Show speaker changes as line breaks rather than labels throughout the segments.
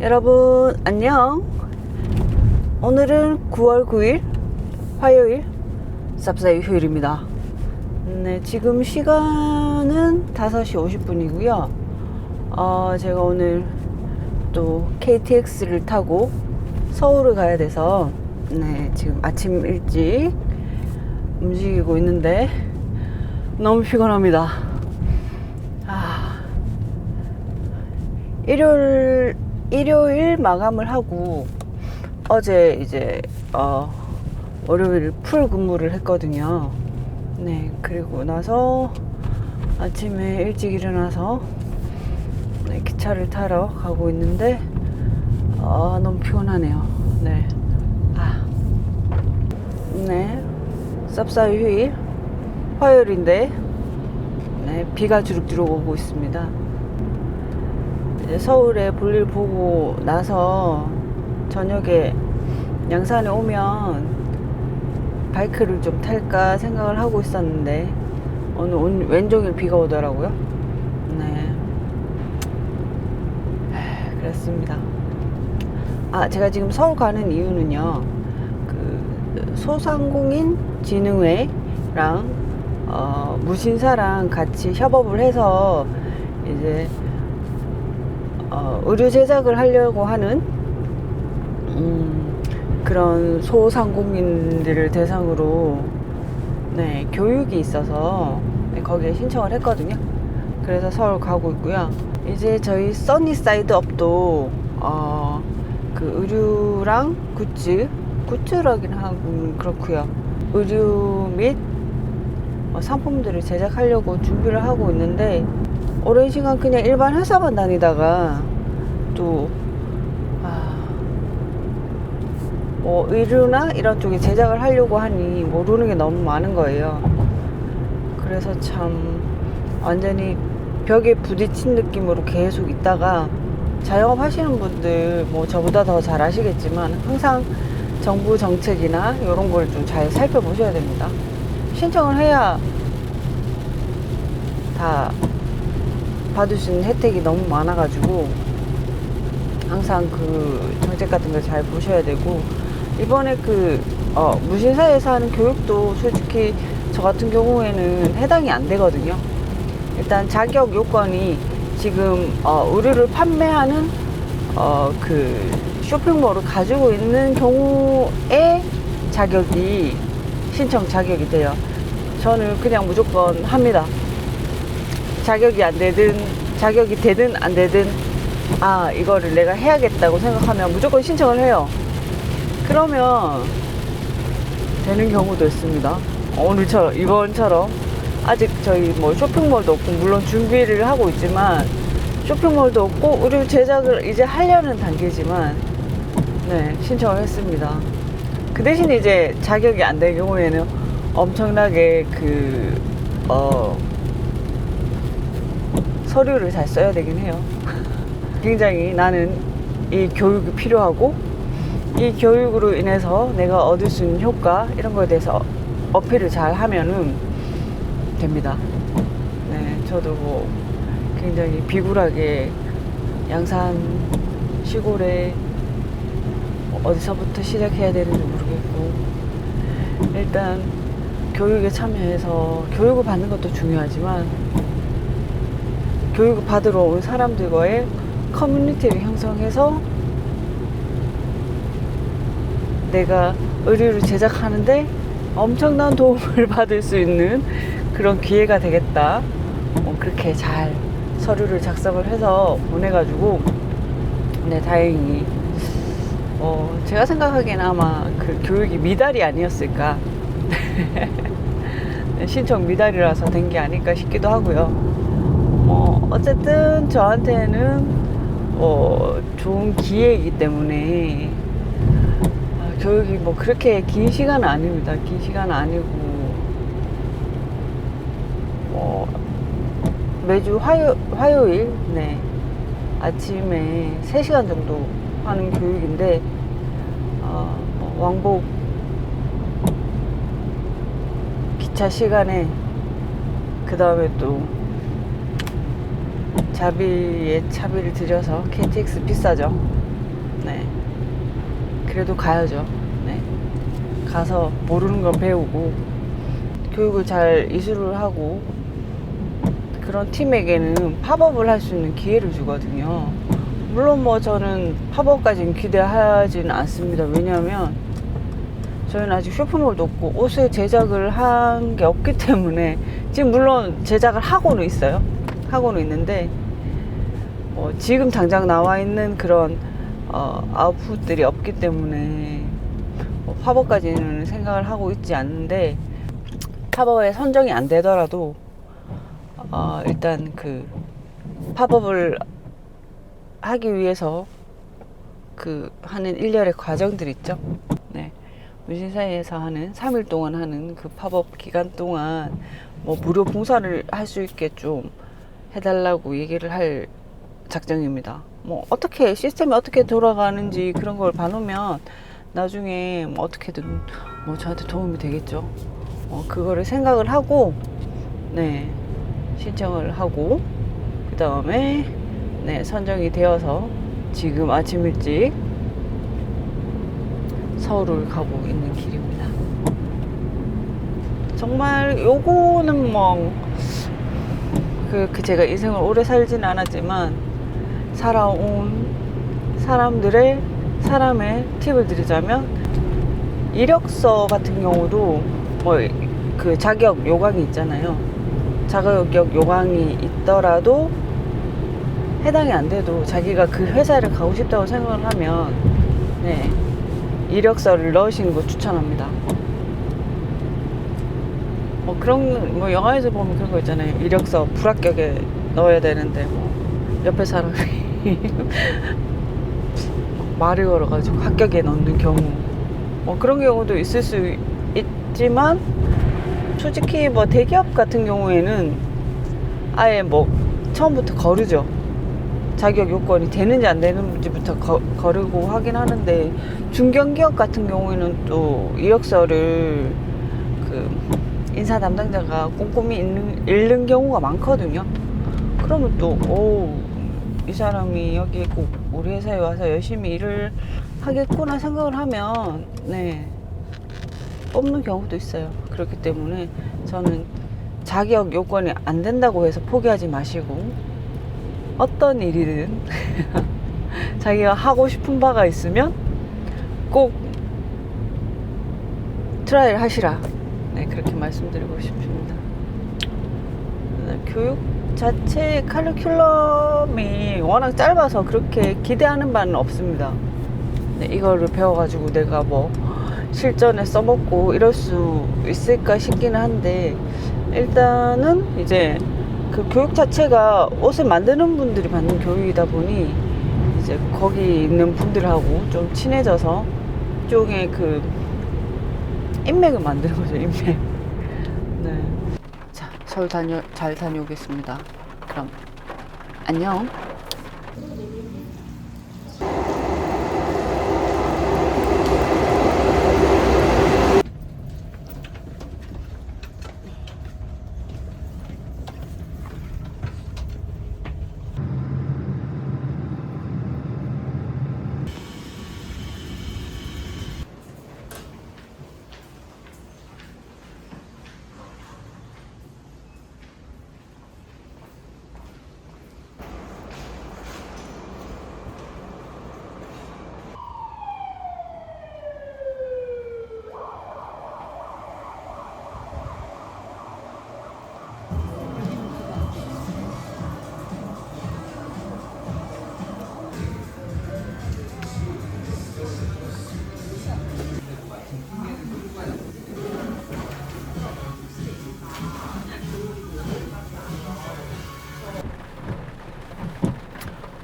여러분 안녕. 오늘은 9월 9일 화요일 쌉싸이 휴일입니다. 네 지금 시간은 5시 50분이고요. 어, 제가 오늘 또 KTX를 타고 서울을 가야 돼서 네 지금 아침 일찍 움직이고 있는데 너무 피곤합니다. 아 일요일 일요일 마감을 하고 어제 이제 어 월요일 풀 근무를 했거든요. 네 그리고 나서 아침에 일찍 일어나서 네, 기차를 타러 가고 있는데 아 너무 피곤하네요. 네. 아. 네. 쌉싸이 휴일 화요일인데 네, 비가 주룩주룩 오고 있습니다. 이제 서울에 볼일 보고 나서 저녁에 양산에 오면 바이크를 좀 탈까 생각을 하고 있었는데 온, 왼종일 비가 오더라고요. 네. 하, 그렇습니다. 아, 제가 지금 서울 가는 이유는요. 그 소상공인 진흥회랑 어, 무신사랑 같이 협업을 해서 이제 어, 의류 제작을 하려고 하는 음, 그런 소상공인들을 대상으로 네, 교육이 있어서 네, 거기에 신청을 했거든요. 그래서 서울 가고 있고요. 이제 저희 써니사이드 업도 어, 그 의류랑 굿즈, 굿즈라긴 하고 그렇고요. 의류 및 어, 상품들을 제작하려고 준비를 하고 있는데 오랜 시간 그냥 일반 회사만 다니다가 또, 아, 뭐, 의류나 이런 쪽에 제작을 하려고 하니 모르는 게 너무 많은 거예요. 그래서 참, 완전히 벽에 부딪힌 느낌으로 계속 있다가 자영업 하시는 분들 뭐 저보다 더 잘 아시겠지만 항상 정부 정책이나 이런 걸 좀 잘 살펴보셔야 됩니다. 신청을 해야 다 받을 수 있는 혜택이 너무 많아가지고 항상 그 정책 같은 걸 잘 보셔야 되고 이번에 그 어, 무신사에서 하는 교육도 솔직히 저 같은 경우에는 해당이 안 되거든요. 일단 자격 요건이 지금 어, 의류를 판매하는 어, 그 쇼핑몰을 가지고 있는 경우에 자격이 신청 자격이 돼요. 저는 그냥 무조건 합니다. 자격이 안 되든 자격이 되든 안 되든 아 이거를 내가 해야겠다고 생각하면 무조건 신청을 해요. 그러면 되는 경우도 있습니다. 오늘처럼 이번처럼. 아직 저희 뭐 쇼핑몰도 없고 물론 준비를 하고 있지만 쇼핑몰도 없고 의류 제작을 이제 하려는 단계지만 네 신청을 했습니다. 그 대신 이제 자격이 안 될 경우에는 엄청나게 그어 서류를 잘 써야 되긴 해요. 굉장히 나는 이 교육이 필요하고 이 교육으로 인해서 내가 얻을 수 있는 효과 이런 거에 대해서 어필을 잘 하면은 됩니다. 네, 저도 뭐 굉장히 비굴하게 양산 시골에 어디서부터 시작해야 되는지 모르겠고 일단 교육에 참여해서 교육을 받는 것도 중요하지만 교육을 받으러 온 사람들과의 커뮤니티를 형성해서 내가 의류를 제작하는데 엄청난 도움을 받을 수 있는 그런 기회가 되겠다. 어, 그렇게 잘 서류를 작성을 해서 보내가지고, 네, 다행히, 어, 제가 생각하기엔 아마 그 교육이 미달이 아니었을까. 신청 미달이라서 된 게 아닐까 싶기도 하고요. 뭐 어쨌든 저한테는 어, 좋은 기회이기 때문에 아, 교육이 뭐 그렇게 긴 시간은 아닙니다. 긴 시간은 아니고 뭐 매주 화요, 화요일 네 아침에 3시간 정도 하는 교육인데 어, 뭐 왕복 기차 시간에 그 다음에 또 자비에 차비를 들여서 KTX 비싸죠. 네. 그래도 가야죠. 네. 가서 모르는 건 배우고 교육을 잘 이수를 하고 그런 팀에게는 팝업을 할 수 있는 기회를 주거든요. 물론 뭐 저는 팝업까지는 기대하지는 않습니다. 왜냐하면 저희는 아직 쇼핑몰도 없고 옷을 제작을 한 게 없기 때문에 지금 물론 제작을 하고는 있어요. 하고는 있는데 뭐 지금 당장 나와 있는 그런 어, 아웃풋들이 없기 때문에 뭐 팝업까지는 생각을 하고 있지 않는데 팝업에 선정이 안 되더라도 어, 일단 그 팝업을 하기 위해서 그 하는 일련의 과정들 있죠. 네. 문신사에서 하는 3일 동안 하는 그 팝업 기간 동안 뭐 무료 봉사를 할 수 있게 좀 해달라고 얘기를 할 작정입니다. 뭐 어떻게 시스템이 어떻게 돌아가는지 그런 걸 봐놓으면 나중에 뭐 어떻게든 뭐 저한테 도움이 되겠죠. 어, 그거를 생각을 하고 네 신청을 하고 그 다음에 네 선정이 되어서 지금 아침 일찍 서울을 가고 있는 길입니다. 정말 요거는 뭐, 그, 그 제가 인생을 오래 살진 않았지만, 살아온 사람들의, 사람의 팁을 드리자면, 이력서 같은 경우도 뭐, 그 자격 요강이 있잖아요. 자격 요강이 있더라도 해당이 안 돼도 자기가 그 회사를 가고 싶다고 생각을 하면, 네. 이력서를 넣으시는 거 추천합니다. 뭐 그런 뭐 영화에서 보면 그런 거 있잖아요. 이력서 불합격에 넣어야 되는데 뭐 옆에 사람이 말을 걸어가지고 합격에 넣는 경우 뭐 그런 경우도 있을 수 있지만 솔직히 뭐 대기업 같은 경우에는 아예 뭐 처음부터 거르죠. 자격 요건이 되는지 안 되는지부터 거, 거르고 하긴 하는데 중견기업 같은 경우에는 또 이력서를 그 인사 담당자가 꼼꼼히 읽는, 읽는 경우가 많거든요. 그러면 또, 오, 이 사람이 여기 꼭 우리 회사에 와서 열심히 일을 하겠구나 생각을 하면, 네, 뽑는 경우도 있어요. 그렇기 때문에 저는 자격 요건이 안 된다고 해서 포기하지 마시고, 어떤 일이든 자기가 하고 싶은 바가 있으면 꼭 트라이를 하시라. 네, 그렇게 말씀드리고 싶습니다. 네, 교육 자체 카리큘럼이 워낙 짧아서 그렇게 기대하는 바는 없습니다. 네, 이거를 배워가지고 내가 뭐 실전에 써먹고 이럴 수 있을까 싶기는 한데 일단은 이제 그 교육 자체가 옷을 만드는 분들이 받는 교육이다 보니 이제 거기 있는 분들하고 좀 친해져서 일종의 그 인맥을 만드는 거죠 인맥 네. 자 서울 다녀 잘 다녀오겠습니다. 그럼 안녕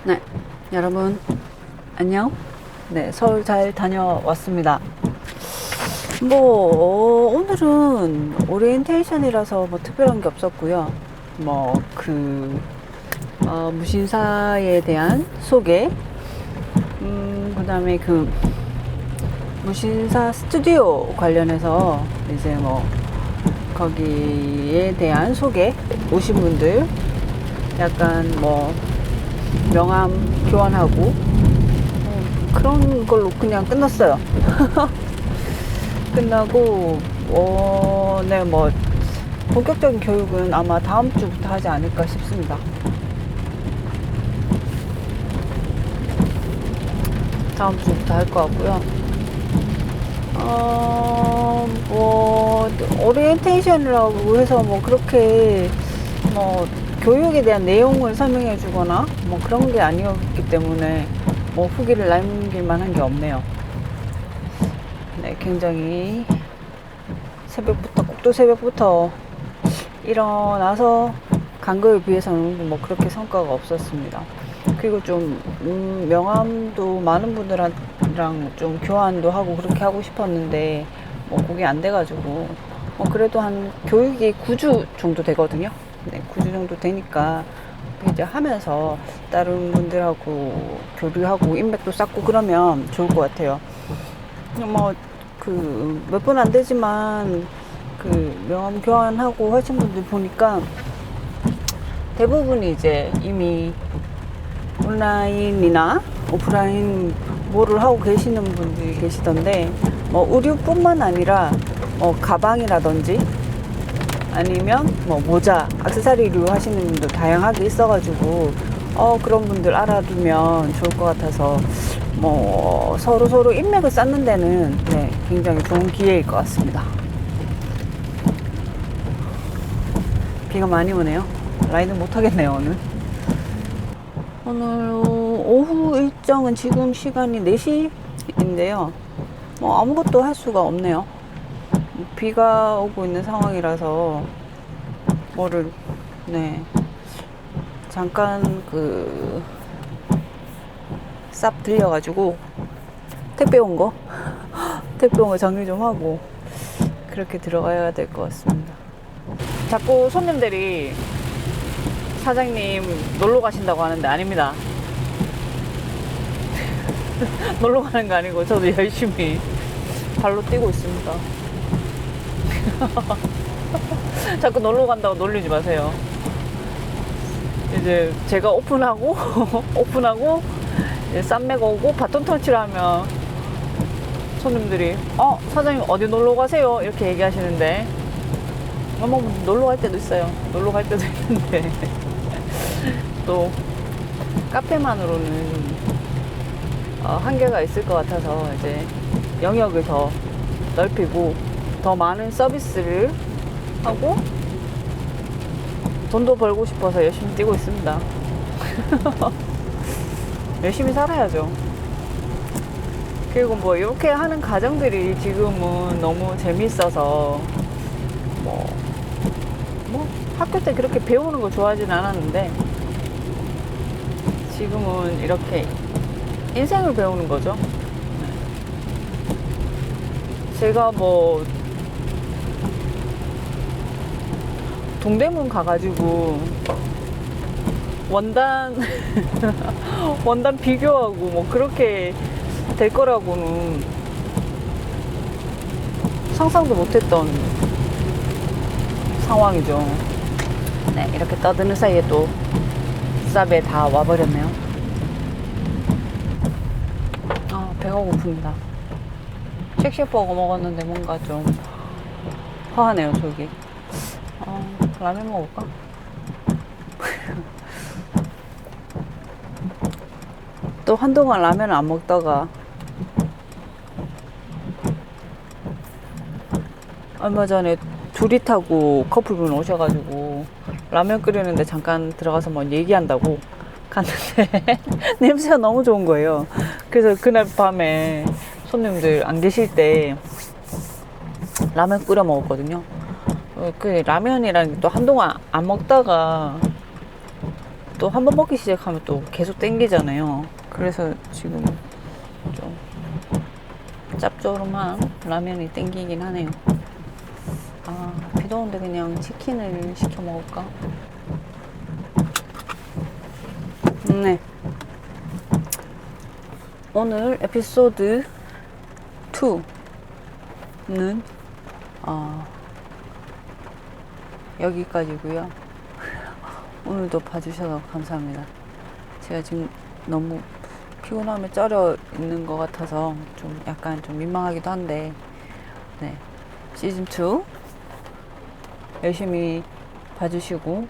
네, 여러분 안녕. 네, 서울 잘 다녀왔습니다. 뭐 오늘은 오리엔테이션이라서 뭐 특별한 게 없었고요. 뭐그 어, 무신사에 대한 소개, 음, 그다음에 그 무신사 스튜디오 관련해서 이제 뭐 거기에 대한 소개 오신 분들 약간 뭐 명함 교환하고 어, 그런 걸로 그냥 끝났어요. 끝나고 어, 네, 뭐 본격적인 교육은 아마 다음 주부터 하지 않을까 싶습니다. 다음 주부터 할 것 같고요. 어, 뭐, 오리엔테이션이라고 해서 뭐 그렇게 뭐 교육에 대한 내용을 설명해 주거나 뭐 그런 게 아니었기 때문에 뭐 후기를 남길 만한 게 없네요. 네, 굉장히 새벽부터, 꼭두 새벽부터 일어나서 간 거에 비해서는 뭐 그렇게 성과가 없었습니다. 그리고 좀, 음, 명함도 많은 분들이랑 좀 교환도 하고 그렇게 하고 싶었는데, 뭐 그게 안 돼가지고, 뭐 그래도 한 교육이 9주 정도 되거든요. 네, 9주 정도 되니까 이제 하면서 다른 분들하고 교류하고 인맥도 쌓고 그러면 좋을 것 같아요. 뭐 그몇번안 되지만 그 명함 교환하고 하신 분들 보니까 대부분이 이제 이미 온라인이나 오프라인 뭐를 하고 계시는 분들이 계시던데 뭐 의류뿐만 아니라 뭐 가방이라든지 아니면 뭐 모자, 액세서리류 하시는 분도 다양하게 있어가지고 어 그런 분들 알아두면 좋을 것 같아서 뭐 서로 서로 인맥을 쌓는 데는 네, 굉장히 좋은 기회일 것 같습니다. 비가 많이 오네요. 라이드 못 하겠네요 오늘. 오늘 오후 일정은 지금 시간이 4시인데요. 뭐 아무것도 할 수가 없네요. 비가 오고 있는 상황이라서 뭐를 네 잠깐 그 쌉 들려가지고 택배 온 거 택배 온 거 정리 좀 하고 그렇게 들어가야 될 것 같습니다. 자꾸 손님들이 사장님 놀러 가신다고 하는데 아닙니다. 놀러 가는 거 아니고 저도 열심히 발로 뛰고 있습니다. 자꾸 놀러 간다고 놀리지 마세요. 이제 제가 오픈하고 오픈하고 쌈매가 오고 바톤 터치를 하면 손님들이 어 사장님 어디 놀러 가세요 이렇게 얘기하시는데 어머 놀러 갈 때도 있어요. 놀러 갈 때도 있는데 또 카페만으로는 어, 한계가 있을 것 같아서 이제 영역을 더 넓히고 더 많은 서비스를 하고 돈도 벌고 싶어서 열심히 뛰고 있습니다. 열심히 살아야죠. 그리고 뭐 이렇게 하는 가정들이 지금은 너무 재밌어서 뭐, 뭐 학교 때 그렇게 배우는 거 좋아하진 않았는데 지금은 이렇게 인생을 배우는 거죠. 제가 뭐 동대문 가가지고 원단 원단 비교하고 뭐 그렇게 될 거라고는 상상도 못했던 상황이죠. 네, 이렇게 떠드는 사이에 또 쌉에 다 와버렸네요. 아, 배가 고픕니다. 쉑쉑버거 먹었는데 뭔가 좀 허하네요, 속이. 어, 라면 먹을까? 또 한동안 라면을 안 먹다가 얼마 전에 둘이 타고 커플분 오셔가지고 라면 끓이는데 잠깐 들어가서 뭐 얘기한다고 갔는데 냄새가 너무 좋은 거예요. 그래서 그날 밤에 손님들 안 계실 때 라면 끓여 먹었거든요. 어, 그 라면이랑 또 한동안 안 먹다가 또 한 번 먹기 시작하면 또 계속 땡기잖아요. 그래서 지금 좀 짭조름한 라면이 땡기긴 하네요. 아, 비도 오는데 그냥 치킨을 시켜 먹을까? 네. 오늘 에피소드 2는 어, 여기까지고요. 오늘도 봐주셔서 감사합니다. 제가 지금 너무 피곤함에 쩔어 있는 것 같아서 좀 약간 좀 민망하기도 한데 네 시즌 2 열심히 봐주시고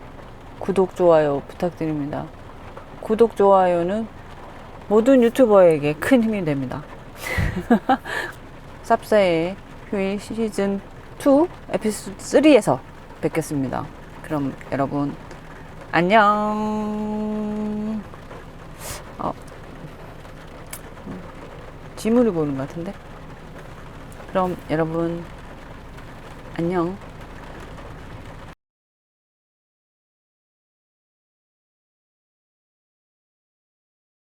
구독 좋아요 부탁드립니다. 구독 좋아요는 모든 유튜버에게 큰 힘이 됩니다. 쌉사의 휴일 시즌 2 에피소드 3에서 뵙겠습니다. 그럼 여러분 안녕. 어, 지문을 보는 것 같은데. 그럼 여러분 안녕.